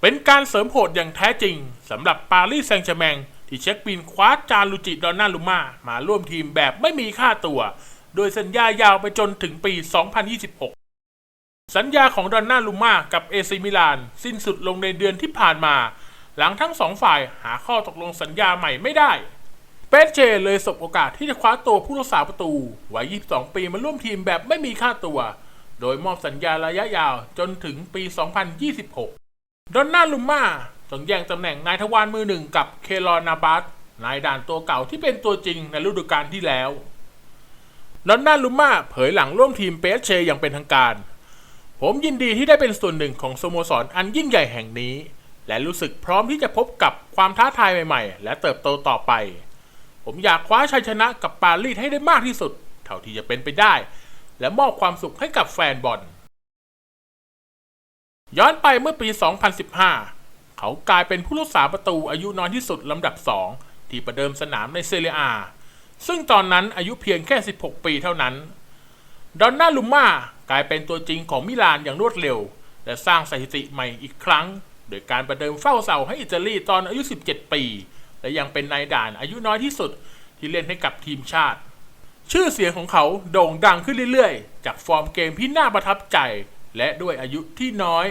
เป็นการเสริมโหดอย่างแท้จริงสำหรับปารีสแซงต์แชร์แมงที่เช็คบินคว้าจารุจิดอนนาลุมามาร่วมทีมแบบไม่มีค่าตัว โดยสัญญายาวไปจนถึงปี 2026 สัญญาของดอนนาลุมากับเอซิมิลาน สิ้นสุดลงในเดือนที่ผ่านมา หลังทั้งสองฝ่ายหาข้อตกลงสัญญาใหม่ไม่ได้เปเชเลยสบโอกาสที่จะคว้าตัวผู้รักษาประตูวัย 22 ปีมาร่วมทีมแบบไม่มีค่าตัว โดยมอบสัญญาระยะยาวจนถึงปี 2026 ดอนน่าลุมมาต้องแย่งตำแหน่งนายทวารมือหนึ่งกับเคลอนาบัสนายด่านตัวเก่าที่เป็นตัวจริงในฤดูกาลที่แล้วดอนน่าลุมมาเผยหลังร่วมทีมเปเชอย่างเป็นทางการ ผมยินดีที่ได้เป็นส่วนหนึ่งของสโมสรอันยิ่งใหญ่แห่งนี้ และรู้สึกพร้อมที่จะพบกับความท้าทายใหม่ๆ และเติบโตต่อไป ผมอยากคว้าชัยชนะกับปารีสให้ได้มากที่สุด เท่าที่จะเป็นไปได้ และมอบความสุขให้กับแฟนบอล ย้อนไปเมื่อปี 2015 เขากลายเป็นผู้รักษาประตูอายุน้อยที่สุดลำดับ 2 ที่ประเดิมสนามในเซเรียอา ซึ่งตอนนั้นอายุเพียงแค่ 16 ปีเท่านั้น ดอนน่าลุม่ากลายเป็นตัวจริงของมิลานอย่างรวดเร็ว และสร้างสถิติใหม่อีกครั้ง โดยการประเดิมเฝ้าเสาให้อิตาลีตอนอายุ 17 ปี และยังเป็นนายด่านอายุน้อยที่สุดที่เล่นให้กับทีมชาติ ชื่อเสียงของเขาโด่งดังขึ้นเรื่อยๆ จากฟอร์มเกมที่น่าประทับใจ และด้วยอายุที่น้อย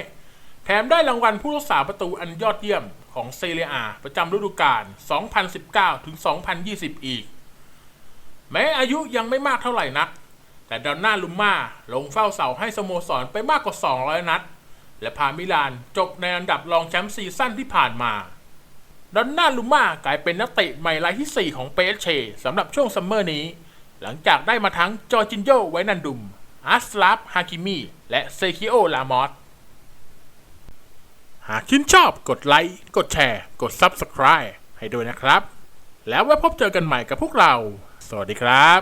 แถมได้รางวัลผู้รักษาประตูอันยอดเยี่ยมของเซเรียอาประจำฤดูกาล 2019-2020 อีก แม้อายุยังไม่มากเท่าไหร่นัก แต่ดอนน่าลุมมาลงเฝ้าเสาให้สโมสรไปมากกว่า 200 นัด และพามิลานจบในอันดับรองแชมป์ซีซั่นที่ผ่านมา ดอนน่าลุม่ากลายเป็นนักเตะใหม่รายที่ 4 ของเปเชสำหรับช่วงซัมเมอร์นี้ หลังจากได้มาทั้งจอร์จินโยไวนันดุมอาสลาฟฮากิมีและเซคิโอลามอส หากชื่นชอบกดไลค์ กดแชร์ กด Subscribe ให้ด้วยนะครับ แล้วไว้พบเจอกันใหม่กับพวกเรา สวัสดีครับ